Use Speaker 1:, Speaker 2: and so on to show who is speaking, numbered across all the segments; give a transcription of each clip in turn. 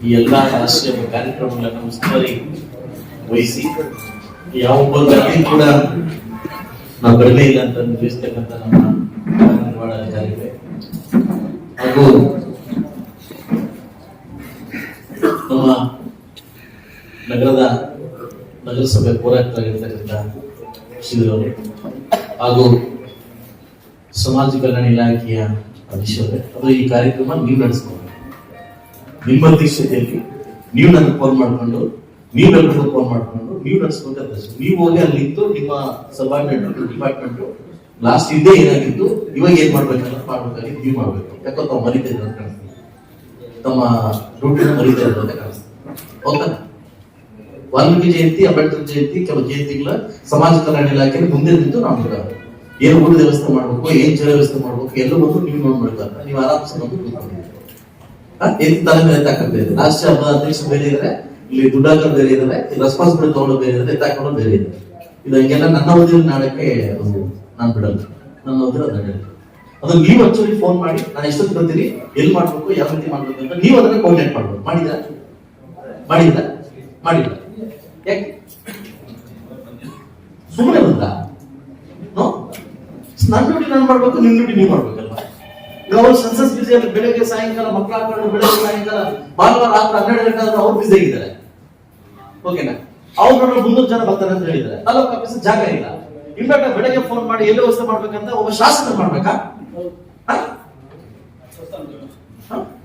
Speaker 1: ಈ ಎಲ್ಲಾ ರಾಷ್ಟ್ರೀಯ ಕಾರ್ಯಕ್ರಮಗಳನ್ನು ಉಸ್ತುವಾರಿ ವಹಿಸಿ, ಯಾವ ಒಬ್ಬ ಕೂಡ ನಾವು ಬರಲೇ ಇಲ್ಲ ಅಂತ ನಿಲ್ಲಿಸ್ತಕ್ಕಂಥ ನಮ್ಮ ಧಾರವಾಡ ಅಧಿಕಾರಿಗಳೇ ಹಾಗೂ ನಮ್ಮ ನಗರದ ನಗರಸಭೆ ಹೋರಾಟರಾಗಿರ್ತಕ್ಕಂಥ ಶ್ರೀರವರು ಹಾಗೂ ಸಮಾಜ ಕಲ್ಯಾಣ ಇಲಾಖೆಯ ಅಧೀಶರೇ ಅದು ಈ ಕಾರ್ಯಕ್ರಮ ನೀವು ನಡೆಸ್ಕೊಂಡು ನಿಮ್ಮ ಅಧ್ಯಕ್ಷತೆಯಲ್ಲಿ ನೀವು ನನಗೆ ಫೋನ್ ಮಾಡ್ಕೊಂಡು ನೀವೆಲ್ಲರೂ ಫೋನ್ ಮಾಡ್ಕೊಂಡು, ನೀವು ನಡೆಸ್ಬೇಕಾದ ನೀವು ಹೋಗಿ ಅಲ್ಲಿ ನಿಂತು ನಿಮ್ಮ ಸಬಾರ್ಡಿನೇಟ್ ಡಿಪಾರ್ಟ್ಮೆಂಟ್ ಲಾಸ್ಟ್ ಇದ್ದೇ ಏನಾಗಿತ್ತು? ಇವಾಗ ಏನ್ ಮಾಡ್ಬೇಕಲ್ಲ ಮಾಡ್ಬೇಕಾಗಿ ನೀವು ಮಾಡ್ಬೇಕು. ಯಾಕೋ ತಾವು ಮರಿತಾ ಇದ್ದಾರೆ ಅಂತ ಕಾಣಿಸ್ತೀವಿ ತಮ್ಮ ಡ್ಯೂಟಿನ ಮರಿತಾ ಇದ್ದಾರೆ ಅಂತ ಕಾಣಿಸ್ತೀವಿ ಹೌದಾ? ವಾಲ್ಮೀಕಿ ಜಯಂತಿ, ಅಂಬೇಡ್ಕರ್ ಜಯಂತಿ, ಕೆಲವು ಜಯಂತಿಗಳ ಸಮಾಜ ಕಲ್ಯಾಣ ಇಲಾಖೆ ಮುಂದೆ ನಿಂತು ನಾವು. ಏನು ಊಟದ ವ್ಯವಸ್ಥೆ ಮಾಡ್ಬೇಕು, ಏನ್ ಜಲ ವ್ಯವಸ್ಥೆ ಮಾಡ್ಬೇಕು ಎಲ್ಲ ಬಂದು ನೀವು ನೋಡ್ಬೇಕು ನೀವು ಆರಾಮ್ಸೆ ಬಂದು ಕೂತ್ಕೊಂಡಿದ್ದೀರಿ ಏನ್ ತಲೆ ಮೇಲೆ ತಕ್ಕಂತ ಇದೆ? ರಾಷ್ಟ್ರೀಯ ಹಬ್ಬದ ಅಧ್ಯಕ್ಷ ಬೇರೆ ಇದ್ರೆ? ಇಲ್ಲಿ ದುಡ್ಡಾಕರ್ ಬೇರೆ ಇದ್ದಾರೆ ರೆಸ್ಪಾನ್ಸಿಬಿಲಿಟಿ ತಗೊಂಡು ಬೇರೆ ಇದ್ದಾರೆ ಎತ್ತಾಕೊಳ್ಳೋ ಬೇರೆ ಇದೆ ಇದು ಹಂಗೆಲ್ಲ ನನ್ನ ಓದಿನ ನಾಡಕ್ಕೆ ನಾನು ಬಿಡಲ್ಲ. ನನ್ನ ಅದು ನಡೆಯಲ್ಲ ಅದನ್ನ ನೀವು ಆಕ್ಚುಲಿ ಫೋನ್ ಮಾಡಿ, ನಾನು ಎಷ್ಟೊತ್ತು ಬರ್ತೀನಿ? ಎಲ್ಲಿ ಮಾಡ್ಬೇಕು? ಯಾವ ರೀತಿ ಮಾಡ್ಬೇಕು ಅಂತ ನೀವು ಅದನ್ನ ಕೋಆರ್ಡಿನೇಟ್ ಮಾಡ್ಬೇಕು ಮಾಡಿದ ಮಾಡಿದ ಮಾಡಿಲ್ಲ. ಯಾಕೆ? ಸುಮ್ಮನೆ ಬಂದ ನನ್ನ ಡ್ಯೂಟಿ ನಾನು ಮಾಡ್ಬೇಕು ನಿನ್ನ ಡ್ಯೂಟಿ ನೀವು ಮಾಡ್ಬೇಕಲ್ವಾ ಅವ್ರು ಸೆನ್ಸಸ್ ಅಲ್ಲಿ ಬೆಳಗ್ಗೆ ಸಾಯಂಕಾಲ, ಮಕ್ಕಳ ಹಾಕೊಂಡು ಬೆಳಗ್ಗೆ ಸಾಯಂಕಾಲ, ಭಾನುವಾರ ರಾತ್ರಿ ಹನ್ನೆರಡು ಗಂಟೆ ಆದ್ರೂ ಅವ್ರು ಬಿಸಿ ಆಗಿದ್ದಾರೆ. ಓಕೆನಾ ಅವ್ರು ನೋಡ್ರೆ ಮುನ್ನೂರು ಜನ ಬರ್ತಾರೆ ಅಂತ ಹೇಳಿದ್ದಾರೆ. ತಾಲೂಕು ಆಫೀಸ್ ಜಾಗ ಇಲ್ಲ. ಇನ್ಫ್ಯಾಕ್ಟ್ ಬೆಳಗ್ಗೆ ಫೋನ್ ಮಾಡಿ ಎಲ್ಲಿ ವ್ಯವಸ್ಥೆ ಮಾಡ್ಬೇಕಂತ ಒಬ್ಬ ಶಾಸಕ ಮಾಡ್ಬೇಕಾ?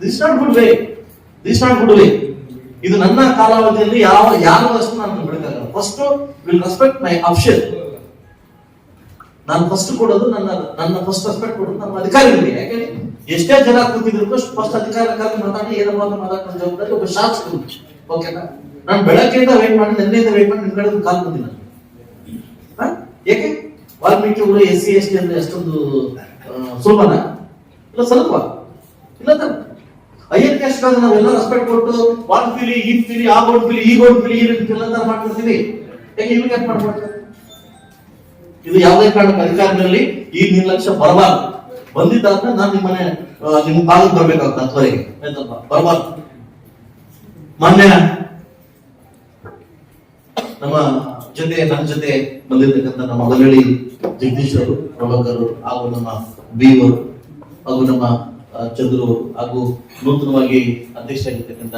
Speaker 1: This not good way this not good way ಇದು ನನ್ನ ಕಾಲಾವಧಿಯಲ್ಲಿ ಯಾವ ಯಾರು ಅಷ್ಟು ನಾನು ಬಿಡಕ್ಕಾಗಲ್ಲ first will respect my option ನಾನು ಫಸ್ಟ್ ಕೊಡೋದು ನನ್ನ ನನ್ನ ಫಸ್ಟ್ ರೆಸ್ಪೆಕ್ಟ್ ಕೊಡೋದು ನಮ್ಮ ಅಧಿಕಾರಿಗಳಿಗೆ. ಯಾಕೆ ಎಷ್ಟೇ ಜನ ಕೂತಿದ್ರು ಫಸ್ಟ್ ಅಧಿಕಾರಕ್ಕಾಗಿ ಮಾತಾಡಿ ಏನಪ್ಪ ಅಂತ ಮಾತಾಡೋ ಜವಾಬ್ದಾರಿ ಒಬ್ಬ ಶಾಸಕರು. ಓಕೆನಾ ನಾನು ಬೆಳಗ್ಗೆಯಿಂದ ವೇಟ್ ಮಾಡಿ ನಿನ್ನೆಯಿಂದ ವೇಟ್ ಮಾಡಿ ನಿಮ್ ಕಡೆ ಕಾಲ್ ಬಂದಿಲ್ಲ? ಏಕೆ ವಾಲ್ಮೀಕಿ ಅವರು ಎಸ್ ಸಿ ಎಸ್ ಟಿ ಅಂದ್ರೆ ಎಷ್ಟೊಂದು ಆ, ಸುಲಭನ? ಇಲ್ಲ ಸ್ವಲ್ಪ ಇಲ್ಲ ತಾನೆ. ಐಎನ್ ಕ್ಯಾಸ್ಟ್ ನಾವೆಲ್ಲ ರೆಸ್ಪೆಕ್ಟ್ ಕೊಟ್ಟು ವಾಲ್ ಫಿಲಿ ಈ ಫಿಲಿ ಆ ಗೋಡ್ ಫಿಲಿ ಈ ಗೋಡ್ ಫಿಲಿ ಈ ರೀತಿ ಎಲ್ಲ ತರ ಮಾಡ್ಕೊಡ್ತೀವಿ ಯಾಕೆ ಇವ್ರಿಗೆ ಯಾಕೆ ಇದು ಯಾವುದೇ ಕಾರಣಕ್ಕೆ ಅಧಿಕಾರದಲ್ಲಿ ಈ ನಿರ್ಲಕ್ಷ್ಯ ಬರಬಾರ್ದು. ಬಂದಿದ್ದಾದ್ರೆ ನಾನು ನಿಮ್ಮನೆ ಮನೆ ನಿಮ್ಮ ಕಾಲಕ್ಕೆ ಬರ್ಬೇಕಾಗ್ತದೆ ಹತ್ತುವರೆಗೆ ಆಯ್ತಪ್ಪ ಬರಬಾರ್ದು. ಮೊನ್ನೆ ನಮ್ಮ ಜೊತೆ, ನನ್ನ ಜೊತೆ ಬಂದಿರತಕ್ಕಂಥ ನಮ್ಮ ಮಗಳಿ ಜಗದೀಶ್ ಅವರು, ಪ್ರಭಾಕರ್ ಹಾಗೂ ನಮ್ಮ ಬಿ ಹಾಗೂ ನಮ್ಮ ಚಂದ್ರು ಹಾಗೂ ನೂತನವಾಗಿ ಅಧ್ಯಕ್ಷ ಆಗಿರ್ತಕ್ಕಂಥ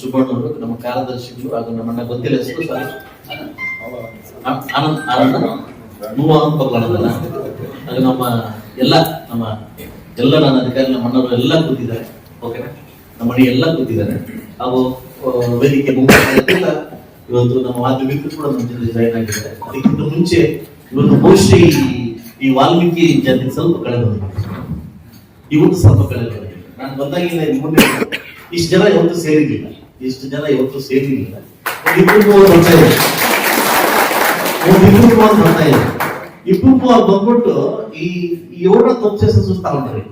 Speaker 1: ಸುಬ್ಬಣ್ಣ ನಮ್ಮ ಕಾರ್ಯದರ್ಶಿಗಳು ಹಾಗೂ ನಮ್ಮನ್ನ ಗೊತ್ತಿಲ್ಲ ಹೆಸರು ಆನಂದ್, ಆನಂದ. ನೀವು ಪಕ್ಕಡಲ್ಲ ಹಾಗೂ ನಮ್ಮ ಎಲ್ಲ ನಮ್ಮ ಎಲ್ಲ ನನ್ನ ಅಧಿಕಾರಿ, ನಮ್ಮ ಅಣ್ಣರು ಎಲ್ಲ ಕೂತಿದ್ದಾರೆ ಓಕೆನಾ ನಮ್ಮ ಮನೆ ಎಲ್ಲ ಕೂತಿದ್ದಾರೆ. ಹಾಗೂ ವೇದಿಕೆ ಮುಂಭಾಗದಲ್ಲೆಲ್ಲ ಇವತ್ತು ನಮ್ಮ ಮಾಧ್ಯಮಿಕರು ಕೂಡ ನಮ್ಮ ಜೊತೆ ಜಾಯಿನ್ ಆಗಿದ್ದಾರೆ. ಅದಕ್ಕಿಂತ ಮುಂಚೆ ಇವತ್ತು ಬಹುಶಃ ಈ- ವಾಲ್ಮೀಕಿ ಜಾತಿ ಸ್ವಲ್ಪ ಕಳೆ ಬಂದಿದೆ. ಇವತ್ತು ಸ್ವಲ್ಪ ಕಳೆ ಬಂದಿದೆ. ನಾನು ಬಂದಾಗಿಲ್ಲ ಮುಂದೆ ಇಷ್ಟು ಜನ ಇವತ್ತು ಸೇರಿದ್ದಿಲ್ಲ ಇಷ್ಟು ಜನ ಇವತ್ತು ಸೇರಿರ್ಲಿಲ್ಲ. ಇಬ್ರು ಮೂವರು ಬರ್ತಾ ಇದ್ದಾರೆ ಒಂದು ಇಬ್ರು ಮೂವರು ಬರ್ತಾ ಇದ್ದಾರೆ ಇಬ್ರು ಮೂವರು ಬಂದ್ಬಿಟ್ಟು ಈ ಈ ಏಳ ತಪ್ಪು ಸುಸ್ತಾಗೊಂಡ್ರಿ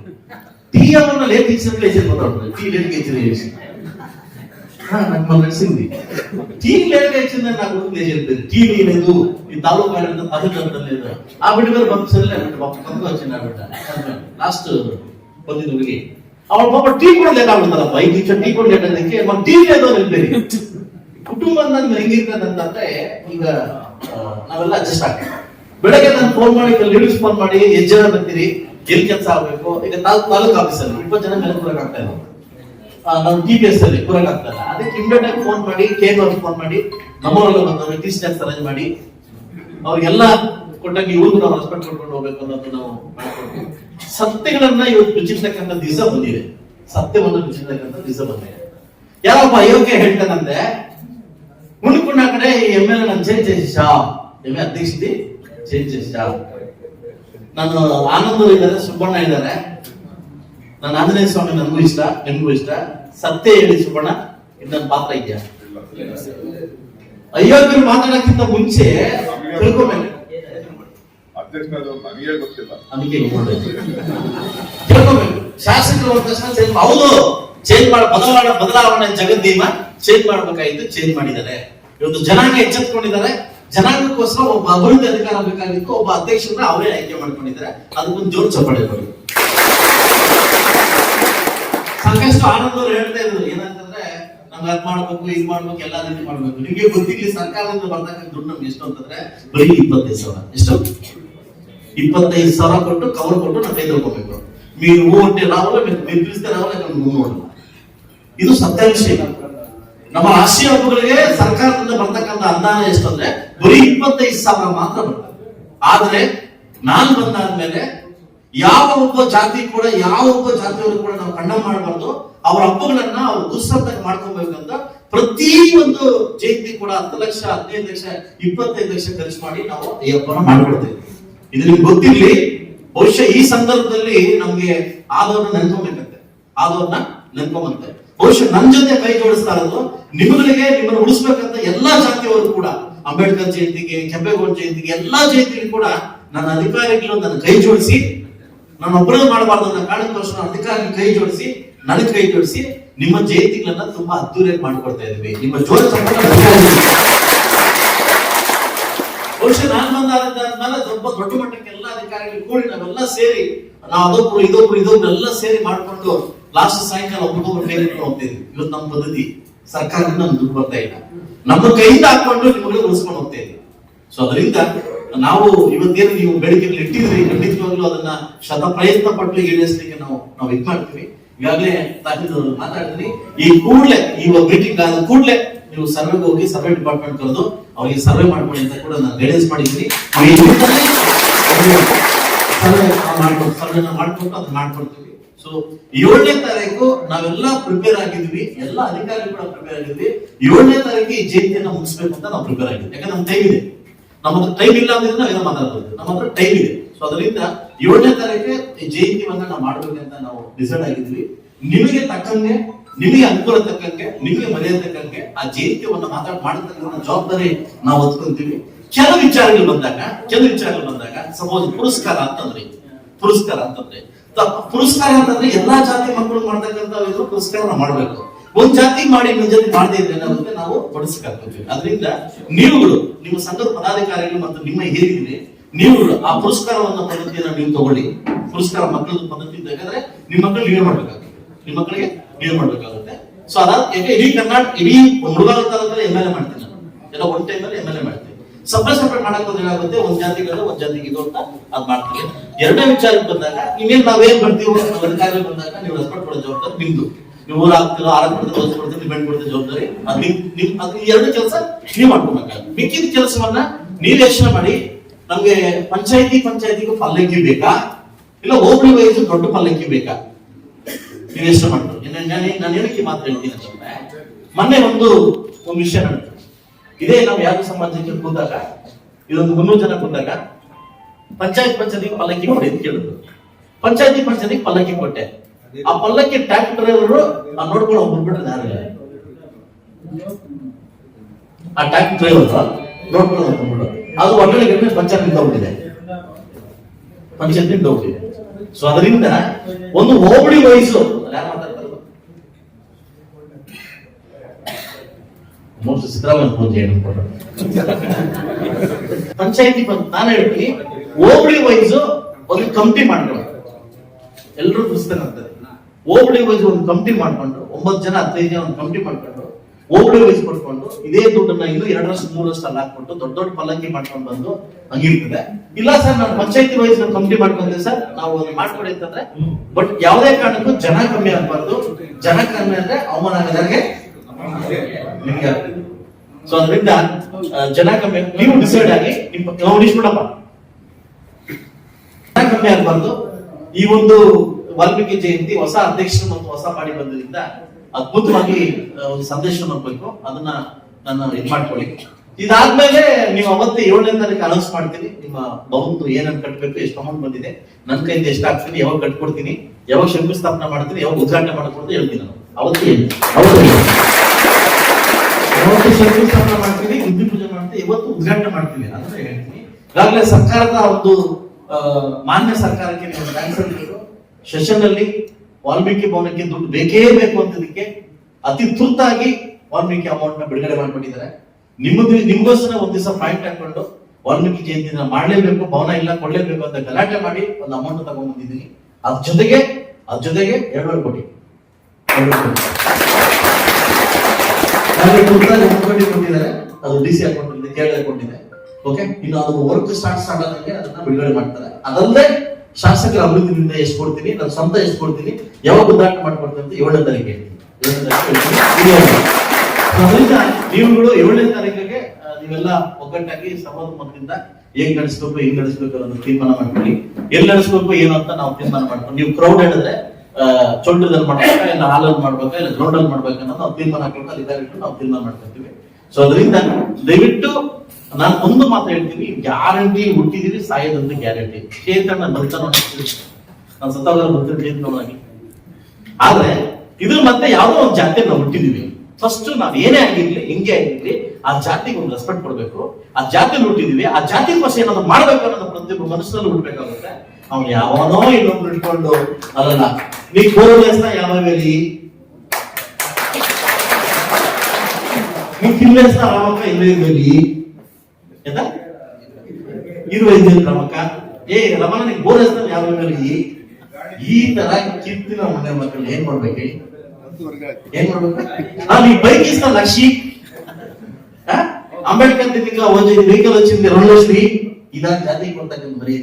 Speaker 1: ಟೀ ಅವನ್ನ ಲೇಟ್ ಇಚ್ಚಿನ ಲೇಚರ್ ಬಂದವ್ರು ಟೀ ಲೇಟ್ ಇಚ್ಚಿನ ಹಾ ನಮ್ಮ ನಡೆಸಿದ್ವಿ ಟೀ ಲೇಟ್ ಇಚ್ಚಿನ ನಾವು ಲೇಚರ್ ಟೀ ಏನಿದು ಈ ತಾಲೂಕು ಆಡಳಿತ ಪದಕದಲ್ಲಿ ಆ ಬಿಡುಗಡೆ ಬಂದು ಸರಿ ಬಂದು ಹಚ್ಚಿನ ಬಿಟ್ಟ ಲಾಸ್ಟ್ ಬಂದಿದ್ದು ಹುಡುಗಿ ಅವಳ ಪಾಪ ಟೀ ಕೂಡ ಲೇಟ್ ಆಗ್ಬಿಡ್ತಾರಪ್ಪ ಐದು ನಿಮಿಷ ಟೀ ಕೂಡ ಲೇಟ್ ಆಗೋದಕ್ಕೆ ಮತ್ತೆ ಟೀ ಲೇಟ್ ಬೇರೆ ಕುಟುಂಬ ನನ್ಗೆ ಹೆಂಗಿರ್ತದಂತಂದ್ರೆ ಈಗ ಆ, ನಾವೆಲ್ಲ ಅಡ್ಜಸ್ಟ್ ಆಗ್ತೀವಿ ಬೆಳಗ್ಗೆ ನಾನು ಫೋನ್ ಮಾಡಿ ಲೀಡರ್ಸ್ ಫೋನ್ ಮಾಡಿ, ಎಷ್ಟು ಜನ ಬರ್ತೀರಿ? ಎಲ್ಲಿ ಕೆಲಸ ಆಗ್ಬೇಕು? ಈಗ ತಾಲೂಕು ತಾಲೂಕು ಆಫೀಸಲ್ಲಿ ಇಪ್ಪತ್ತು ಜನ ಮೇಲೆ ಕೂರಕ್ ಆಗ್ತಾ ಇಲ್ಲ. ನಾವು ಟಿ ಪಿ ಎಸ್ ಅಲ್ಲಿ ಕೂರಕ್ ಆಗ್ತಾ ಇಲ್ಲ. ಅದಕ್ಕೆ ಇಮಿಡಿಯೇಟ್ ಆಗಿ ಫೋನ್ ಮಾಡಿ ಕೆ ಅವ್ರಿಗೆ ಫೋನ್ ಮಾಡಿ ನಮ್ಮವ್ರಿಗೆ ಬಂದವರು ಟಿ ಸ್ಟಾಕ್ಸ್ ಅರೇಂಜ್ ಮಾಡಿ, ಅವ್ರಿಗೆಲ್ಲ ಕೊಟ್ಟಾಗ ಇವ್ರಿಗೂ ನಾವು ರೆಸ್ಪೆಕ್ಟ್ ಕೊಟ್ಕೊಂಡು ಹೋಗ್ಬೇಕು ಅನ್ನೋದು ನಾವು ಮಾಡ್ಕೊಂಡು ಸತ್ಯಗಳನ್ನ ಇವತ್ತು ಬಿಚ್ಚಿರ್ತಕ್ಕಂಥ ದಿವಸ ಬಂದಿದೆ. ಸತ್ಯವನ್ನು ಬಿಚ್ಚಿರ್ತಕ್ಕಂಥ ದಿವಸ ಬಂದಿದೆ. ಯಾರೊಬ್ಬ ಅಯೋಗ್ಯ ಹೇಳ್ತಾನಂದ್ರೆ ಎಲ್ ನಾನು ಚೇಂಜ್ ಎಂ ಎ ಅಧ್ಯಕ್ಷತೆ ಚೇಂಜ್ ಶಾ ನಾನು ಆನಂದ್ ಇದ್ದಾರೆ ಸುಬ್ಬಣ್ಣ ಇದ್ದಾರೆ. ನಾನು ಆಂಜನೇಯ ಸ್ವಾಮಿ ನನಗೂ ಇಷ್ಟ ನಿಮಗೂ ಇಷ್ಟ. ಸತ್ಯ ಹೇಳಿ ಸುಬ್ಬಣ್ಣ ಇದು ನನ್ನ ಪಾತ್ರ ಇದೆಯಾ? ಅಯೋಗ್ಯರು ಮಾತಾಡಕ್ಕಿಂತ ಮುಂಚೆ ತಿಳ್ಕೊಬೇಕು. ಅದಕ್ಕೆ ತಿಳ್ಕೊಬೇಕು. ಶಾಸಕರು ತಕ್ಷಣ ಚೇಂಜ್ ಹೌದು ಚೇಂಜ್ ಮಾಡ ಬದಲಾವಣೆ ಬದಲಾವಣೆ ಜಗದ್ದೀಮ ಚೇಂಜ್ ಮಾಡ್ಬೇಕಾಗಿತ್ತು ಚೇಂಜ್ ಮಾಡಿದ್ದಾರೆ. ಇವತ್ತು ಜನಾಂಗ ಎಚ್ಚೆತ್ಕೊಂಡಿದ್ದಾರೆ ಜನಾಂಗಕ್ಕೋಸ್ಕರ ಒಬ್ಬ ಅಭಿವೃದ್ಧಿ ಅಧಿಕಾರ ಬೇಕಾಗಿತ್ತು ಒಬ್ಬ ಅಧ್ಯಕ್ಷರನ್ನ ಅವರೇ ಆಯ್ಕೆ ಮಾಡ್ಕೊಂಡಿದ್ದಾರೆ ಅದಕ್ಕೊಂದು ಜೋರು ಚಪ್ಪಾಳೆ ಕೊಡಿ ಸಾಕಷ್ಟು ಆನಂದ್ ಅವ್ರು ಹೇಳ್ತಾ ಇದ್ರು ಏನಂತಂದ್ರೆ ನಮ್ಗೆ ಅದ್ ಮಾಡ್ಬೇಕು ಇದ್ ಮಾಡ್ಬೇಕು ಎಲ್ಲಾ ರೀತಿ ಮಾಡ್ಬೇಕು ನಿಮ್ಗೆ ಗೊತ್ತಿರ್ಲಿ ಸರ್ಕಾರದಿಂದ ಬರ್ತಕ್ಕಂಥ ದುಡ್ಡು ನಮ್ಗೆ ಎಷ್ಟು ಅಂತಂದ್ರೆ ಬರೀ ಇಪ್ಪತ್ತೈದು ಸಾವಿರ ಎಷ್ಟು ಇಪ್ಪತ್ತೈದು ಸಾವಿರ ಕೊಟ್ಟು ಕವರ್ ಕೊಟ್ಟು ನಾವು ಕೈ ತಗೋಬೇಕು మీరు ఓటే రావాలో మీరు మీరు పిలిస్తే రావాలో ఇక్కడ ಮುಂದೆ ನೋಡಲ್ಲ ಇದು ಸತ್ಯಾಂಶ ನಮ್ಮ ರಾಷ್ಟ್ರೀಯ ಹಬ್ಬಗಳಿಗೆ ಸರ್ಕಾರದಿಂದ ಬರ್ತಕ್ಕಂಥ ಅನುದಾನ ಎಷ್ಟು ಅಂದ್ರೆ ಬರೀ ಇಪ್ಪತ್ತೈದು ಸಾವಿರ ಮಾತ್ರ ಬರ್ತದೆ. ಆದ್ರೆ ನಾನು ಬಂದಾದ್ಮೇಲೆ ಯಾವ ಒಬ್ಬ ಜಾತಿ ಕೂಡ, ಯಾವ ಒಬ್ಬ ಜಾತಿಯವರು ಕೂಡ ನಾವು ಕಣ್ಣ ಮಾಡಬಾರ್ದು. ಅವ್ರ ಹಬ್ಬಗಳನ್ನ ಅವ್ರು ದುಸ್ಸಂತಕ ಮಾಡ್ಕೊಬೇಕಂತ ಪ್ರತಿ ಒಂದು ಜಯಂತಿ ಕೂಡ ಹತ್ತು ಲಕ್ಷ, ಹದಿನೈದು ಲಕ್ಷ, ಇಪ್ಪತ್ತೈದು ಲಕ್ಷ ಖರ್ಚು ಮಾಡಿ ನಾವು ಈ ಹಬ್ಬನ ಮಾಡ್ಕೊಡ್ತೇವೆ. ಇದು ನಿಮ್ಗೆ ಗೊತ್ತಿರ್ಲಿ, ಬಹುಶಃ ಈ ಸಂದರ್ಭದಲ್ಲಿ ನಮ್ಗೆ ಆದವ್ರನ್ನ ನೆನ್ಕೊಬೇಕಂತೆ ಆದವ್ರನ್ನ ನೆನ್ಕೊಂಬಂತೆ ಬಹುಶಃ ನನ್ನ ಜೊತೆ ಕೈ ಜೋಡಿಸ್ತಾ ಇರೋದು ನಿಮ್ಮಗಳಿಗೆ ನಿಮ್ಮನ್ನು ಉಳಿಸ್ಬೇಕಂತ ಎಲ್ಲಾ ಜಾತಿಯವರು ಕೂಡ, ಅಂಬೇಡ್ಕರ್ ಜಯಂತಿಗೆ, ಕೆಂಪೇಗೌಡ ಜಯಂತಿಗೆ ಎಲ್ಲಾ ಜಯಂತಿಗೆ ಕೂಡ ನನ್ನ ಅಧಿಕಾರಿಗಳು ನನ್ನ ಕೈ ಜೋಡಿಸಿ ನಾನು ಒಬ್ಬರೇ ಮಾಡಬಾರ್ದು ನನ್ನ ಕಾರಣಕ್ಕೋಸ್ಕರ ಅಧಿಕಾರಿ ಕೈ ಜೋಡಿಸಿ, ನನಗೆ ಕೈ ಜೋಡಿಸಿ ನಿಮ್ಮ ಜಯಂತಿಗಳನ್ನ ತುಂಬಾ ಅದ್ದೂರಿಯಾಗಿ ಮಾಡ್ಕೊಡ್ತಾ ಇದ್ವಿ ನಿಮ್ಮ ಜೋರ ಬಹುಶಃ ನಾನು ಬಂದಾದ್ಮೇಲೆ ತುಂಬ ದೊಡ್ಡ ಮಟ್ಟಕ್ಕೆ ಎಲ್ಲ ಅಧಿಕಾರಿಗಳು ಕೂಡಿ ನಾವೆಲ್ಲ ಸೇರಿ ನಾವು ಅದೊಬ್ರು ಇದೊಬ್ರು ಇದೊಬ್ರು ಎಲ್ಲ ಸೇರಿ ಮಾಡ್ಕೊಂಡು ಲಾಸ್ಟ್ ಸಾಯಂಕಾಲ ಒಬ್ಬೊಬ್ಬರು ಕೈ ಹಿಡ್ಕೊಂಡು ಹೋಗ್ತಿದ್ವಿ ಇವತ್ತು ನಮ್ಮ ಪದ್ಧತಿ, ಸರ್ಕಾರದಿಂದ ನಮ್ಗೆ ದುಡ್ಡು ಬರ್ತಾ ಇಲ್ಲ. ನಮ್ಮ ಕೈಯಿಂದ ಹಾಕೊಂಡು ನಿಮಗೆ ಉಳಿಸ್ಕೊಂಡು ಹೋಗ್ತಾ ಇದ್ದೀವಿ ಸೊ ಅದರಿಂದ ನಾವು ಇವತ್ತೇನು ನೀವು ಬೆಳಿಗ್ಗೆ ಇಟ್ಟಿದ್ರಿ ಖಂಡಿತವಾಗ್ಲೂ ಅದನ್ನ ಶತ ಪ್ರಯತ್ನ ಪಟ್ಟು ಈಡೇರಿಸಲಿಕ್ಕೆ ನಾವು ನಾವು ಇದ್ ಮಾಡ್ತೀವಿ. ಈಗಾಗಲೇ ತಾಕಿದವರು ಮಾತಾಡಿದ್ರಿ, ಈ ಕೂಡಲೇ, ಈ ಮೀಟಿಂಗ್ ಆದ ಕೂಡಲೇ ನೀವು ಸರ್ವೆಗೆ ಹೋಗಿ ಸರ್ವೆ ಡಿಪಾರ್ಟ್ಮೆಂಟ್ ಕರೆದು ಅವರಿಗೆ ಸರ್ವೆ ಮಾಡ್ಕೊಳ್ಳಿ ಅಂತ ಕೂಡ ನಾನು ಗೈಡೆನ್ಸ್ ಮಾಡಿದ್ದೀನಿ. ಸರ್ವೆ ಮಾಡ್ಕೊಂಡು ಸರ್ವೆನ ಮಾಡ್ಕೊಂಡು ಅದನ್ನ ಮಾಡ್ಕೊಡ್ತೀವಿ. ಸೊ ಏಳನೇ ತಾರೀಕು ನಾವೆಲ್ಲ ಪ್ರಿಪೇರ್ ಆಗಿದ್ವಿ, ಎಲ್ಲ ಅಧಿಕಾರಿಗಳು ಕೂಡ ಪ್ರಿಪೇರ್ ಆಗಿದ್ವಿ. ಏಳನೇ ತಾರೀಕು ಈ ಜಯಂತಿಯನ್ನ ಮುಗಿಸ್ಬೇಕು ಅಂತ ನಾವು ಪ್ರಿಪೇರ್ ಆಗಿದ್ವಿ. ಯಾಕಂದ್ರೆ ನಮ್ಮ ಟೈಮ್ ಇದೆ. ನಮ್ಮ ಹತ್ರ ಟೈಮ್ ಇಲ್ಲ ಅಂದ್ರೆ ನಾವೇನೋ ಮಾತಾಡ್ಬೋದು ನಮ್ಮ ಹತ್ರ ಟೈಮ್ ಇದೆ. ಸೊ ಅದರಿಂದ ಏಳನೇ ತಾರೀಕು ಈ ಜಯಂತಿವನ್ನ ನಾವು ಅಂತ ನಾವು ಡಿಸೈಡ್ ಆಗಿದ್ವಿ. ನಿಮಗೆ ತಕ್ಕಂಗೆ, ನಿಮಗೆ ಅನುಕೂಲ ತಕ್ಕಂಗೆ, ನಿಮಗೆ ಮರ್ಯಾದೆ ತಕ್ಕಂಗೆ ಆ ಜಯಂತಿಯನ್ನ ಮಾತಾಡ್ ಮಾಡತಕ್ಕಂಥ ಜವಾಬ್ದಾರಿ ನಾವು ಹೊತ್ಕೊಂತೀವಿ. ಕೆಲವು ವಿಚಾರಗಳು ಬಂದಾಗ, ಕೆಲವು ವಿಚಾರಗಳು ಬಂದಾಗ ಸಪೋಸ್ ಪುರಸ್ಕಾರ ಅಂತಂದ್ರೆ ಪುರಸ್ಕಾರ ಅಂತಂದ್ರೆ. ಪುರಸ್ಕಾರ ಅಂತಂದ್ರೆ ಎಲ್ಲಾ ಜಾತಿ ಮಕ್ಕಳು ಮಾಡ್ತಕ್ಕಂಥ ಇದ್ರು ಪುರಸ್ಕಾರ ಮಾಡಬೇಕು. ಒಂದ್ ಜಾತಿ ಮಾಡಿ ಇನ್ನೊಂದ್ ಜಾತಿ ಮಾಡದೇ ಇದ್ರೆ ಏನಾಗುತ್ತೆ? ನಾವು ಪಡಿಸ್ಕೊಳ್ತೀವಿ ಅದರಿಂದ ನೀವುಗಳು, ನಿಮ್ಮ ಸಂಘದ ಪದಾಧಿಕಾರಿಗಳು ಮತ್ತು ನಿಮ್ಮ ಹಿರಿಯರಿಗೆ ನೀವುಗಳು ಆ ಪುರಸ್ಕಾರವನ್ನ ಪದ್ಧತಿಯನ್ನ ನೀವು ತಗೊಳ್ಳಿ. ಪುರಸ್ಕಾರ ಮಕ್ಕಳ ಪದ್ಧತಿ ಅಂತ ಯಾಕಂದ್ರೆ ನಿಮ್ಮ ಮಕ್ಕಳು ನೀವೇ ಮಾಡ್ಬೇಕಾಗುತ್ತೆ. ನಿಮ್ಮ ಮಕ್ಕಳಿಗೆ ನೀವೇ ಮಾಡ್ಬೇಕಾಗುತ್ತೆ. ಸೊ ಅದಾದ ಯಾಕೆ ಇಡೀ ಕರ್ನಾಟಕ ಇಡೀ ಮುಳುಗಾಲ ತಾಲೂಕಲ್ಲಿ ಎಲ್ ಎ ಮಾಡ್ತೀನಿ ಎಲ್ಲ one time M L separate separate ಮಾಡಕ್ ಏನಾಗುತ್ತೆ ಒಂದ್ ಜಾತಿಗಳು ಒಂದ್ ಜಾತಿಗೆ ಇದು ಅಂತ ಅದ್ ಮಾಡ್ತೀವಿ. ಎರಡನೇ ವಿಚಾರಕ್ಕೆ ಬಂದಾಗ ಇನ್ನೇನ್ ನಾವೇನ್ ಬರ್ತೀವೋ ಅಧಿಕಾರಿಗಳು ಬಂದಾಗ ನೀವು ರೆಸ್ಪೆಕ್ಟ್ ಕೊಡೋ ಜವಾಬ್ದಾರಿ ನಿಮ್ದು. ನೀವು ಊರ್ ಹಾಕ್ತಿರೋ ಆರ ಓದ್ ಕೊಡ್ತೀರೋ ಡಿಪೆಂಡ್ ಕೊಡ್ತೀರೋ ಜವಾಬ್ದಾರಿ, ಅದ್ ನಿಮ್ ನಿಮ್, ಅದು ಎರಡು ಕೆಲಸ ನೀವು ಮಾಡ್ಕೊಬೇಕಾಗ ಮಿಕ್ಕಿದ ಕೆಲಸವನ್ನ ನೀವ್ ಯೋಚನೆ ಮಾಡಿ, ನಮ್ಗೆ ಪಂಚಾಯತಿ ಪಂಚಾಯತಿಗೂ ಪಲ್ಲಕ್ಕಿ ಬೇಕಾ? ಇಲ್ಲ ಹೋಬಳಿ ವಯಸ್ಸು ದೊಡ್ಡ ಪಲ್ಲಕ್ಕಿ ಬೇಕಾ? ನೀವು ಯೋಚನೆ ಮಾಡ್ಕೊಂಡು ನಾನು ಏನಕ್ಕೆ ಮಾತ್ರ ಹೇಳ್ತೀನಿ ಮೊನ್ನೆ ಒಂದು ಒಂದು ವಿಷಯ ನಡೆಯಿತು ಇದೇ ನಾವು ಯಾವ ಸಮಾಜಕ್ಕೆ ಕೂತಾಗ ಇದೊಂದು ಮುನ್ನೂರು ಜನ ಕೂತಾಗ ಪಂಚಾಯತ್ ಪಂಚಾಯತಿಗೆ ಪಲ್ಲಕ್ಕಿ ಕೊಡಿ ಅಂತ ಕೇಳಿದ್ರು. ಪಂಚಾಯತಿ ಪಂಚಾಯತಿಗೆ ಪಲ್ಲಕ್ಕಿ ಕೊಟ್ಟೆ. ಆ ಪಲ್ಲಕ್ಕಿ ಟ್ಯಾಕ್ಟರ್ ಡ್ರೈವರು ನೋಡ್ಕೊಂಡು ಒಬ್ಬರು ಬಿಟ್ಟರೆ ಯಾರು ಆ ಟ್ಯಾಕ್ಟರ್ ಡ್ರೈವರ್ ನೋಡ್ಕೊಂಡು ಹೋಗ್ಬಿಟ್ಟು ಅದು ಒಳ್ಳೆ ಪಂಚಾಯತ್ ಹೋಗಿದೆ ಪಂಚಾಯತ್ ಹೋಗಿದೆ ಸೊ ಅದರಿಂದ ಒಂದು ಹೋಬಳಿ ವಯಸ್ಸು ಯಾರು ಮೋಸ್ಟ್ ಸಿದ್ದರಾಮಯ್ಯ ಪೂಜೆ ಏನು ಪಂಚಾಯತಿ ಬಂದು ನಾನು ಹೇಳ್ತೀನಿ, ಹೋಬಳಿ ವೈಸ್ ಒಂದು ಕಮಿಟಿ ಮಾಡ್ಕೊಂಡು ಎಲ್ಲರೂ ಅಂತಾರೆ ಹೋಬಳಿ ವೈಸ್ ಒಂದು ಕಮಿಟಿ ಮಾಡ್ಕೊಂಡು, ಒಂಬತ್ತು ಜನ, ಹದಿನೈದು ಜನ ಒಂದು ಕಮಿಟಿ ಮಾಡ್ಕೊಂಡು, ಹೋಬಳಿ ವೈಸ್ ಕೊಟ್ಕೊಂಡು, ಇದೇ ದುಡ್ಡನ್ನ ಇನ್ನು ಮೂರು ವರ್ಷ ಅಲ್ಲಿ ಹಾಕೊಂಡು ದೊಡ್ಡ ದೊಡ್ಡ ಪಲ್ಲಕ್ಕಿ ಮಾಡ್ಕೊಂಡು ಬಂದು ಹಂಗಿರ್ತದೆ ಇಲ್ಲ ಸರ್, ನಾನು ಪಂಚಾಯತಿ ವೈಸ್ ಕಮಿಟಿ ಮಾಡ್ಕೊಂಡೆ ಸರ್, ನಾವು ಅದನ್ನ ಮಾಡ್ಕೊಡಿ ಅಂತಂದ್ರೆ, ಬಟ್ ಯಾವುದೇ ಕಾರಣಕ್ಕೂ ಜನ ಕಮ್ಮಿ ಆಗ್ಬಾರ್ದು. ಜನ ಕಮ್ಮಿ ಅಂದ್ರೆ ಅವಮಾನ ಆಗದಾಗೆ ಸೊ ಅದರಿಂದ ಜನ ಕಮ್ಮಿ, ನೀವು ಡಿಸೈಡ್ ಆಗಿ ಜನ ಕಮ್ಮಿ ಆಗಬಾರ್ದು. ಈ ಒಂದು ವಾಲ್ಮೀಕಿ ಜಯಂತಿ ಹೊಸ ಅಧ್ಯಕ್ಷರು ಮತ್ತು ಹೊಸ ಮಾಡಿ ಬಂದ್ರಿಂದ ಅದ್ಭುತವಾಗಿ ಒಂದು ಸಂದೇಶ ನೋಡ್ಬೇಕು ಅದನ್ನ ನಾನು ಇದು ಮಾಡ್ಕೊಳ್ಳಿ. ಇದಾದ್ಮೇಲೆ ನೀವು ಅವತ್ತೇ ಏಳನೇ ತಾರೀಕು ಅನೌನ್ಸ್ ಮಾಡ್ತೀನಿ. ನಿಮ್ಮ ಬೌಂದು ಏನನ್ನ ಕಟ್ಬೇಕು, ಎಷ್ಟು ಅಮೌಂಟ್ ಬಂದಿದೆ ನನ್ನ ಕೈಯಿಂದ ಎಷ್ಟು ಆಗ್ತೀನಿ ಯಾವಾಗ ಕಟ್ಕೊಡ್ತೀನಿ, ಯಾವಾಗ ಶಂಕುಸ್ಥಾಪನೆ ಮಾಡ್ತೀನಿ, ಯಾವಾಗ ಉದ್ಘಾಟನೆ ಮಾಡ್ಕೊಡ್ತೀನಿ ಹೇಳ್ತೀನಿ ನಾನು. ಅವತ್ತೇ ಅವತ್ತು ಶಂಕುಸ್ಥಾಪನೆ ಮಾಡ್ತೀನಿ ಬುದ್ಧಿ ಪೂಜೆ ಮಾಡ್ತೀನಿ ಇವತ್ತು ಉದ್ಘಾಟನೆ ಮಾಡ್ತೀನಿ ಅಂತ ಹೇಳ್ತೀನಿ. ಈಗಾಗಲೇ ಸರ್ಕಾರದ ಒಂದು ಮಾನ್ಯ ಸರ್ಕಾರಕ್ಕೆ ನೀವು ಆನ್ಸರ್ ಸೆಷನ್ ಅಲ್ಲಿ ವಾಲ್ಮೀಕಿ ಭವನಕ್ಕೆ ದುಡ್ಡು ಬೇಕೇ ಬೇಕು ಅಂತದಕ್ಕೆ ಅತಿ ತುರ್ತಾಗಿ ವಾಲ್ಮೀಕಿ ಅಮೌಂಟ್ನ ಬಿಡುಗಡೆ ಮಾಡ್ಕೊಂಡಿದ್ದಾರೆ ನಿಮ್ಮದು ನಿಮ್ಗೋಸ್ಕರ ಒಂದ್ ದಿವಸ ಪಾಯಿಂಟ್ ಹಾಕೊಂಡು ವಾಲ್ಮೀಕಿ ಜಯಂತಿನ ಮಾಡಲೇಬೇಕು, ಭವನ ಇಲ್ಲ ಕೊಡ್ಲೇಬೇಕು ಅಂತ ಗಲಾಟೆ ಮಾಡಿ ಒಂದು ಅಮೌಂಟ್ ತಗೊಂಡ್ ಬಂದಿದ್ದೀನಿ. ಅದ್ರ ಜೊತೆಗೆ ಅದ್ರ ಜೊತೆಗೆ ಎರಡೂವರೆ ಕೋಟಿ. ಮುಖಂಡಿ ಕೊಟ್ಟಿದ್ದಾರೆ ಅದು ಡಿ ಸಿ ಅಕೌಂಟ್ ಇದೆ ಕೇರಳ ಅಕೌಂಟ್ ಇದೆ ಓಕೆ ಇನ್ನು ಅದು ವರ್ಕ್ ಸ್ಟಾರ್ಟ್ ಸ್ಟಾರ್ಟ್ ಅದನ್ನ ಬಿಡುಗಡೆ ಮಾಡ್ತಾರೆ. ಅದಲ್ಲದೆ ಶಾಸಕರ ಅಭಿವೃದ್ಧಿಯಿಂದ ಎಷ್ಟು ಕೊಡ್ತೀನಿ ನನ್ನ ಸ್ವಂತ ಎಷ್ಟು ಕೊಡ್ತೀನಿ ಯಾವಾಗ ಉದ್ಘಾಟನೆ ಮಾಡ್ಕೊಡ್ತೀನಿ ಅಂತ ಏಳನೇ ತಾರೀಕು ನೀವುಗಳು ಏಳನೇ ತಾರೀಕಿಗೆ ನೀವೆಲ್ಲ ಒಗ್ಗಟ್ಟಾಗಿ ಸಮಾಧಾನದಿಂದ ಹೇಗ್ ನಡೆಸ್ಬೇಕು ಹೆಂಗ್ ನಡೆಸ್ಬೇಕು ಅನ್ನೋದು ತೀರ್ಮಾನ ಮಾಡ್ಕೊಳ್ಳಿ. ಎಲ್ಲಿ ನಡೆಸ್ಬೇಕು, ಏನು ಅಂತ ನಾವು ತೀರ್ಮಾನ ಮಾಡ್ಕೊಂಡು, ನೀವು ಕ್ರೌಡ್ ಹೇಳಿದ್ರೆ ಚೊಂಡದಲ್ಲಿ ಮಾಡ್ಬೇಕಾ, ಇಲ್ಲ ಹಾಲಲ್ಲಿ ಮಾಡ್ಬೇಕಾ, ಇಲ್ಲ ಗ್ರೌಂಡ್ ಮಾಡ್ಬೇಕಾ ಅನ್ನೋದು ನಾವು ತೀರ್ಮಾನ ಹಾಕೊಂಡು ಇದಾಗಿಟ್ಟು ನಾವು ತೀರ್ಮಾನ ಮಾಡ್ಕೊತೀವಿ ಸೊ ಅದರಿಂದ ದಯವಿಟ್ಟು ನಾನು ಒಂದು ಮಾತು ಹೇಳ್ತೀನಿ, ಗ್ಯಾರಂಟಿ ಹುಟ್ಟಿದೀವಿ ಸಾಯೋದಂತ ಗ್ಯಾರಂಟಿ. ಚೇತನ ಬರ್ತಾನ ನಾನು ಸತ್ತಾಗ ಬರ್ತೀನಿ ಚೇತನವಾಗಿ ಆದ್ರೆ, ಇದ್ರ ಮತ್ತೆ ಯಾವುದೋ ಒಂದು ಜಾತಿ ನಾವು ಹುಟ್ಟಿದೀವಿ. ಫಸ್ಟ್ ನಾವ್ ಏನೇ ಆಗಿರ್ಲಿ, ಹೆಂಗೆ ಆಗಿರ್ಲಿ, ಆ ಜಾತಿಗೆ ಒಂದು ರೆಸ್ಪೆಕ್ಟ್ ಕೊಡ್ಬೇಕು. ಆ ಜಾತಿ ಹುಟ್ಟಿದೀವಿ. ಆ ಜಾತಿ ಭಾಷೆ ಏನಾದ್ರು ಮಾಡ್ಬೇಕು ಅನ್ನೋದು ಪ್ರತಿಯೊಬ್ಬ ಮನಸ್ಸಿನಲ್ಲಿ ಹುಡ್ಬೇಕಾಗುತ್ತೆ. ಅವ್ನು ಯಾವನೋ ಇನ್ನೊಬ್ರು ಇಟ್ಕೊಂಡು ಅಲ್ಲಲ್ಲ ನೀ ಕೋರ್ಲೆಸ್ನ ಯಾವ ಹೇಳಿ ನೀ ಕಿಲ್ಲೆಸ್ನ ರಾಮಕ್ಕ ಇಲ್ಲೇ ಇರ್ಬೇಡಿ ಎಂತ ಇರುವೈದ್ಯ ರಮಕ್ಕ ಏ ರಮಣ ನೀ ಬೋರೆಸ್ನ ಯಾವ ಹೇಳಿ ಈ ತರ ಕಿತ್ತಿನ ಮನೆ ಮಕ್ಕಳು ಏನ್ ಮಾಡ್ಬೇಕು ಹೇಳಿ?
Speaker 2: ಹತ್ತುವರೆಗೆ ಆಯ್ತು.
Speaker 1: ಏನ್ ಮಾಡ್ಬೇಕು ನಾನು ಈ ಬೈಕ್ ಇಷ್ಟ ಲಕ್ಷಿ ఆ? అంబేద్కర్ దిద్దిగా వచ్చి వెహికల్ వచ్చింది రెండు శ్రీ ఇదా జాతికి కొట్టకండి మరి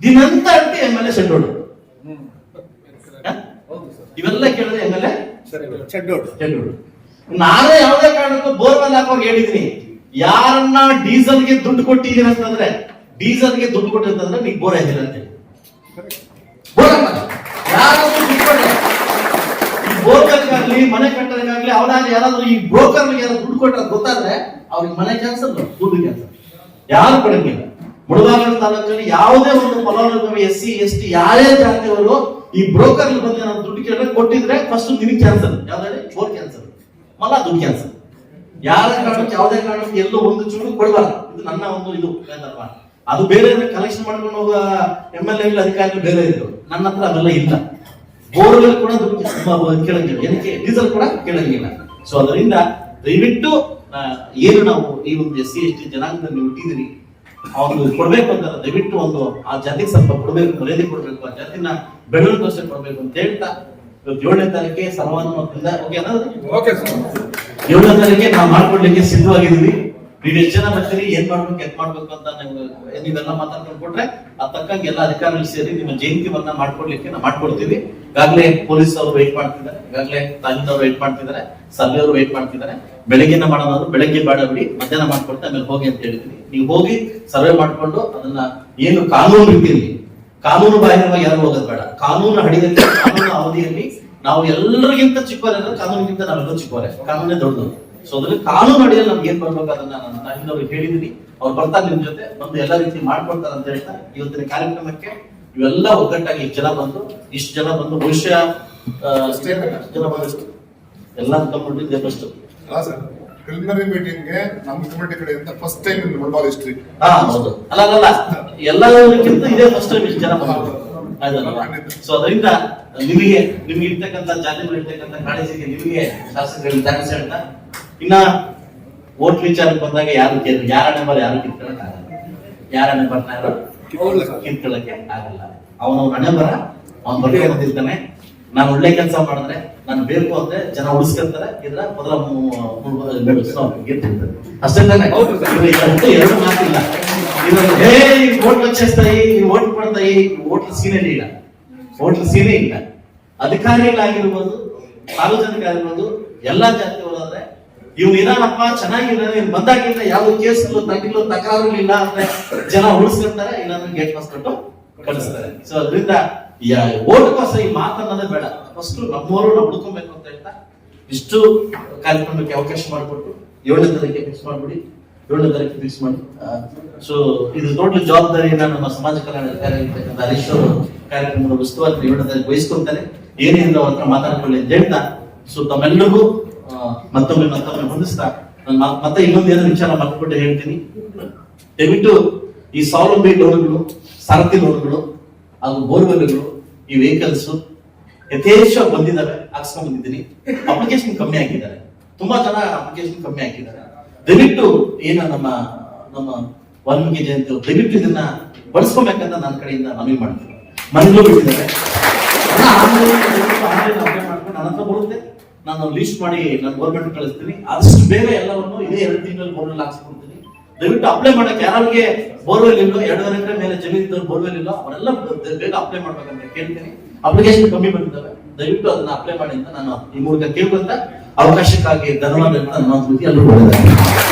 Speaker 1: ದಿನಂತ ಅಂತ ಎಂ ಎಲ್ ಎ ಚೆಂಡೋಡು ಇವೆಲ್ಲ ಕೇಳಿದ್ರೆ ಎಂ
Speaker 2: ಎಲ್
Speaker 1: ಎ ಚೆಂಡೋಡು ನಾನೇ ಯಾವುದೇ ಕಾರಣಕ್ಕೂ ಬೋರ್ವೆಲ್ ಹಾಕುವಾಗ ಹೇಳಿದೀನಿ ಯಾರನ್ನ ಡೀಸೆಲ್ಗೆ ದುಡ್ಡು ಕೊಟ್ಟಿದ್ದೀನಿ ಅಂತಂದ್ರೆ ಡೀಸೆಲ್ಗೆ ದುಡ್ಡು ಕೊಟ್ಟಿರ್ತಂದ್ರೆ ನೀವು ಬೋರ್ ಆಗಿಲ್ಲ ಅಂತ ಈ ಬೋರ್ವೆಲ್ಗಾಗ್ಲಿ ಮನೆ ಕಟ್ಟೋದಕ್ಕಾಗ್ಲಿ ಅವನಾದ್ರು ಯಾರಾದ್ರೂ ಈ ಬ್ರೋಕರ್ಗೆ ಯಾರಾದ್ರೂ ದುಡ್ಡು ಕೊಟ್ಟರೆ ಗೊತ್ತಾದ್ರೆ ಅವ್ರಿಗೆ ಮನೆ ಕ್ಯಾನ್ಸಲ್ ದುಡ್ಡು ಕ್ಯಾನ್ಸಲ್ ಯಾರು ಕೊಡಂಗಿಲ್ಲ. ಮುಳಬಾಗಿಲು ತಾಲೂಕಲ್ಲಿ ಯಾವುದೇ ಒಂದು ಫಲಾನುಭವಿ ಎಸ್ ಸಿ ಎಸ್ ಟಿ ಯಾರೇ ಜಾತಿಯವರು ಈ ಬ್ರೋಕರ್ ಬಂದು ನಾನು ದುಡ್ಡು ಕೇಳಿದ್ರೆ ಕೊಟ್ಟಿದ್ರೆ ಫಸ್ಟ್ ನಿಮಗೆ ಕ್ಯಾನ್ಸಲ್ ಯಾವ್ದಾದ್ರೆ ಫೋರ್ ಕ್ಯಾನ್ಸಲ್ ಮಲ್ಲ ದುಡ್ಡು ಕ್ಯಾನ್ಸಲ್ ಯಾರ ಕಾರಣಕ್ಕೆ, ಯಾವುದೇ ಕಾರಣಕ್ಕೆ ಎಲ್ಲೋ ಒಂದು ಚೂರು ಕೊಡಬಾರ್ದು. ಇದು ನನ್ನ ಒಂದು ಇದು. ಅದು ಬೇರೆ ಕಲೆಕ್ಷನ್ ಮಾಡ್ಕೊಂಡು ಹೋಗುವ ಎಂ ಎಲ್ ಎ ಅಧಿಕಾರಿಗಳು ಬೇರೆ ಇದ್ರು. ನನ್ನ ಹತ್ರ ಅದೆಲ್ಲ ಇಲ್ಲ. ಬೋರ್ವೆಲ್ ಕೂಡ ದುಡ್ಡು ಕೇಳಂಗಿಲ್ಲ. ಏನಕ್ಕೆ? ಡೀಸೆಲ್ ಕೂಡ ಕೇಳಂಗಿಲ್ಲ. ಸೊ ಅದರಿಂದ ದಯವಿಟ್ಟು ಏನು ನಾವು, ಈ ಒಂದು ಎಸ್ ಸಿ ಎಸ್ ಟಿ ಜನಾಂಗದಲ್ಲಿ ಹುಟ್ಟಿದಿರಿ. ಅವ್ನು ಕೊಡ್ಬೇಕು ಅಂತ ದಯವಿಟ್ಟು ಒಂದು ಆ ಜಾತಿಗೆ ಸ್ವಲ್ಪ ಕೊಡ್ಬೇಕು ಮರ್ಯಾದೆ ಕೊಡ್ಬೇಕು ಆ ಜಾತಿನ ಬೆಳವಣಿಗೆ ಕೊಡ್ಬೇಕು ಅಂತ ಹೇಳ್ತಾ ಇವತ್ತು ಏಳನೇ ತಾರೀಕೆ ಸರ್ವಾನುಮತದಿಂದ ಓಕೆ ಏಳನೇ ತಾರೀಕೆ ನಾವು ಮಾಡ್ಕೊಡ್ಲಿಕ್ಕೆ ಸಿದ್ಧವಾಗಿದ್ದೀವಿ. ನೀವು ಎಷ್ಟು ಜನ ಬರ್ತೀರಿ ಏನ್ ಮಾಡ್ಬೇಕು ಎತ್ ಮಾಡ್ಬೇಕು ಅಂತ ನಿಮ್ಗೆ ನೀವೆಲ್ಲ ಮಾತಾಡ್ಕೊಂಡು ಕೊಟ್ರೆ ಆ ತಕ್ಕಂಗೆ ಎಲ್ಲ ಅಧಿಕಾರಿಗಳು ಸೇರಿ ನಿಮ್ಮ ಜಯಂತಿವನ್ನ ಮಾಡ್ಕೊಡ್ಲಿಕ್ಕೆ ನಾವು ಮಾಡ್ಕೊಡ್ತೀವಿ. ಈಗಾಗಲೇ ಪೊಲೀಸ್ ಅವರು ವೇಟ್ ಮಾಡ್ತಿದ್ದಾರೆ ಈಗಾಗಲೇ ತಹಸೀಲ್ದಾರ್ ವೇಟ್ ಮಾಡ್ತಿದ್ದಾರೆ ಸರ್ವೆ ಅವರು ವೇಟ್ ಮಾಡ್ತಿದ್ದಾರೆ. ಬೆಳಗ್ಗೆನ ಮಾಡೋದಾದ್ರು ಬೆಳಗ್ಗೆ ಬೇಡ ಬಿಡಿ, ಮಧ್ಯಾಹ್ನ ಮಾಡ್ಕೊಡ್ತಾ ಆಮೇಲೆ ಹೋಗಿ ಅಂತ ಹೇಳಿದ್ವಿ. ನೀವು ಹೋಗಿ ಸರ್ವೆ ಮಾಡ್ಕೊಂಡು ಅದನ್ನ ಏನು ಕಾನೂನು ರೀತಿಯಲ್ಲಿ, ಕಾನೂನು ಬಾಹಿರವಾಗಿ ಯಾರು ಹೋಗೋದು ಬೇಡ. ಕಾನೂನು ಹಡಿಯಲ್ಲಿ ಕಾನೂನು ಅವಧಿಯಲ್ಲಿ ನಾವು ಎಲ್ಲರಿಗಿಂತ ಚಿಕ್ಕವರೆಲ್ಲ ಕಾನೂನಿಗಿಂತ ನಾವೆಲ್ಲರೂ ಚಿಕ್ಕವರೇ. ಕಾನೂನೇ ದೊಡ್ಡದು. ಸೊ ಅದ್ರಲ್ಲಿ ಕಾನೂನು ಅಡಿಯಲ್ಲಿ ನಮ್ಗೆ ಏನ್ ಬರ್ಬೇಕು ಅದನ್ನ ನಾನು ಹೇಳಿದೀನಿ. ಅವ್ರು ಬರ್ತಾರೆ ನಿಮ್ ಜೊತೆ, ಬಂದು ಎಲ್ಲ ರೀತಿ ಮಾಡ್ಕೊಡ್ತಾರೆ ಅಂತ ಹೇಳ್ತಾ, ಇವತ್ತಿನ ಕಾರ್ಯಕ್ರಮಕ್ಕೆ ಇವೆಲ್ಲ ಒಗ್ಗಟ್ಟಾಗಿ ಇಷ್ಟು ಜನ ಬಂದು, ಇಷ್ಟು ಜನ ಬಂದು ಬಹುಶಃ ಜನ ಬಂದಷ್ಟು ಎಲ್ಲ ಇದೆ ಫಸ್ಟ್
Speaker 2: ಅಲ್ಲ ಸರ್ ಪ್ರಿಲಿಮಿನರಿ ಮೀಟಿಂಗ್ಗೆ ನಮ್ಮ ಕಮಿಟಿ ಕಡೆಯಿಂದ first time in Mulbagal history
Speaker 1: ಹಾ ಹೌದು. ಅಲ್ಲ ಅಲ್ಲ ಎಲ್ಲದಕ್ಕಿಂತ ಇದೇ ಫಸ್ಟ್ ಟೈಮ್ ಇಷ್ಟು ಜನ ಬಂದ್ರು. ಸೊ ಅದರಿಂದ ನಿಮಗೆ ನಿಮ್ಗೆ ಇರ್ತಕ್ಕಂಥ ಜಾತಿಗಳು ಇರ್ತಕ್ಕಂಥ ಕಾಳಜಿಗೆ ನಿಮಗೆ ಶಾಸಕರಿಗೆ ಥ್ಯಾಂಕ್ಸ್ ಹೇಳ್ತಾ ಇನ್ನ ಓಟ್ ವಿಚಾರಕ್ಕೆ ಬಂದಾಗ ಯಾರು ಕೇಳಿ ಯಾರ ನಂಬರ್ ಯಾರು ಕಿತ್ಕೊಳಕ್ ಆಗಲ್ಲ. ಯಾರ ನಂಬರ್ ಯಾರು ಕಿತ್ಕೊಳ್ಳಕ್ಕೆ ಆಗಲ್ಲ. ಅವನ ಹಣೆ ಬರ ಅವ್ನ ಬಗ್ಗೆ ಬಂದಿರ್ತಾನೆ ನಾನು ಒಳ್ಳೆ ಕೆಲಸ ಮಾಡಿದ್ರೆ ನಾನು ಬೇಕು ಅಂದ್ರೆ ಜನ ಉಳಿಸ್ಕೊಂತಾರೆ. ಇದರ ಮೊದಲ ಅಷ್ಟೇ ಎರಡು ಮಾತಿಲ್ಲ. ಏ ಹೋಟ್ಲ್ ಲಕ್ಷಿಸ್ತಾಯಿ ಹೋಟ್ಲ್ ಮಾಡ್ತಾಯಿ. ಹೋಟ್ಲ್ ಅಲ್ಲಿ ಇಲ್ಲ. ಹೋಟ್ಲ್ ಸೀನ್ ಇಲ್ಲ. ಅಧಿಕಾರಿಗಳಾಗಿರ್ಬೋದು ಸಾರ್ವಜನಿಕ ಆಗಿರ್ಬೋದು ಎಲ್ಲಾ ಜಾತಿಯವರಾದ್ರೆ ಇವ್ ಇರಾನಪ್ಪ ಚೆನ್ನಾಗಿಲ್ಲ ನೀನ್ ಬಂದಾಗಿಂದ ಕೇಸ್ ಕೇಸ್ಗಳು ತಕರಾರು ಇಲ್ಲ ಅಂದ್ರೆ ಜನ ಉಳಿಸ್ಕೊಂತಾರೆ ಇಲ್ಲಾಂದ್ರೆ ಗೇಟ್ ಪಾಸ್ ಕೊಟ್ಟು ಕಳಿಸ್ತಾರೆ. ಸೊ ಅದರಿಂದ ಓಟ್ಗೋಸ್ಕರ ಈ ಮಾತನ್ನೋದೇ ಬೇಡ. ಫಸ್ಟ್ ನಮ್ಮವರು ನಾವು ಹುಡ್ಕೊಬೇಕು ಅಂತ ಹೇಳ್ತಾ ಇಷ್ಟು ಕಾರ್ಯಕ್ರಮಕ್ಕೆ ಅವಕಾಶ ಮಾಡಿಕೊಟ್ಟು ಏಳನೇ ತಾರೀಕಿಗೆ ಫಿಕ್ಸ್ ಮಾಡ್ಬಿಡಿ ಏಳನೇ ತಾರೀಕು ಫಿಕ್ಸ್ ಮಾಡಿ. ಸೊ ಇದು ದೊಡ್ಡ ಜವಾಬ್ದಾರಿಯನ್ನ ನಮ್ಮ ಸಮಾಜ ಕಲ್ಯಾಣ ಅಧಿಕಾರಿ ಹರೀಶ್ ಅವರು ಕಾರ್ಯಕ್ರಮದ ಉಸ್ತುವಾರಿ ಏಳನೇ ತಾರೀಕು ವಹಿಸ್ಕೊಳ್ತಾರೆ ಏನೇ ಅವ್ರ ಹತ್ರ ಮಾತಾಡ್ಕೊಳ್ಳಿ ಅಂತ ಹೇಳ್ತಾ ಸೊ ತಮ್ಮೆಲ್ಲರಿಗೂ ಮತ್ತೊಮ್ಮೆ ಮತ್ತೊಮ್ಮೆ ಹೊಂದಿಸ್ತಾ ನಾನು ಮತ್ತೆ ಇನ್ನೊಂದು ಏನೋ ವಿಚಾರ ಮರ್ತ್ಬಿಟ್ಟು ಹೇಳ್ತೀನಿ. ದಯವಿಟ್ಟು ಈ ಸೌಲಭ್ಯ ಲೋನ್ಗಳು ಸಾರಥಿ ಲೋನ್ಗಳು ಹಾಗೂ ಬೋರ್ವೆಲ್ಗಳು ಈ ವೆಹಿಕಲ್ಸ್ ಯಥೇಚ್ಛವಾಗಿ ಬಂದಿದ್ದಾರೆ ಹಾಕ್ಸ್ಕೊಂಡ್ ಬಂದಿದ್ದೀನಿ. ಅಪ್ಲಿಕೇಶನ್ ಕಮ್ಮಿ ಹಾಕಿದ್ದಾರೆ. ತುಂಬಾ ಜನ ಅಪ್ಲಿಕೇಶನ್ ಕಮ್ಮಿ ಹಾಕಿದ್ದಾರೆ. ದಯವಿಟ್ಟು ಏನ ನಮ್ಮ ನಮ್ಮ ವಾಲ್ಮೀಕಿ ಜಯಂತಿ ದಯವಿಟ್ಟು ಇದನ್ನ ಬಳಸ್ಕೊಬೇಕಂತ ನನ್ನ ಕಡೆಯಿಂದ ಮನವಿ ಮಾಡ್ತೀನಿ. ಮನೆಗೂ ಬಿಟ್ಟಿದ್ದಾರೆ. ಮಾಡ್ಕೊಂಡು ನನ್ನ ಹತ್ರ ಬರುತ್ತೆ. ನಾನು ಲಿಸ್ಟ್ ಮಾಡಿ ನಾನು ಗೌರ್ಮೆಂಟ್ ಕಳಿಸ್ತೀನಿ. ಆದಷ್ಟು ಬೇಗ ಎಲ್ಲವನ್ನು ಇದೇ ಎರಡು ತಿಂಗಳಲ್ಲಿ ಬೋರ್ವೆಲ್ ಹಾಕ್ಸ್ಕೊಡ್ತೀನಿ. ದಯವಿಟ್ಟು ಅಪ್ಲೈ ಮಾಡಕ್ಕೆ ಯಾರಿಗೆ ಬೋರ್ವೆಲ್ ಇಲ್ಲೋ ಎರಡೂವರೆ ಎಕರೆ ಮೇಲೆ ಜಮೀನು ಇದ್ದವ್ರು ಬೋರ್ವೆಲ್ ಇಲ್ಲ ಅವರೆಲ್ಲ ಬೇಗ ಅಪ್ಲೈ ಮಾಡ್ಬೇಕಂತ ಕೇಳ್ತೀನಿ. ಅಪ್ಲಿಕೇಶನ್ ಕಮ್ಮಿ ಬಂದಿದ್ದಾವೆ ದಯವಿಟ್ಟು ಅದನ್ನ ಅಪ್ಲೈ ಮಾಡಿ ಅಂತ ನಾನು ಈ ಮೂಲಕ ಕೇಳ್ಕೊಂತ ಅವಕಾಶಕ್ಕಾಗಿ ಧನ್ಯವಾದ ಅಂತ ನನ್ನ ಸ್ಮೃತಿ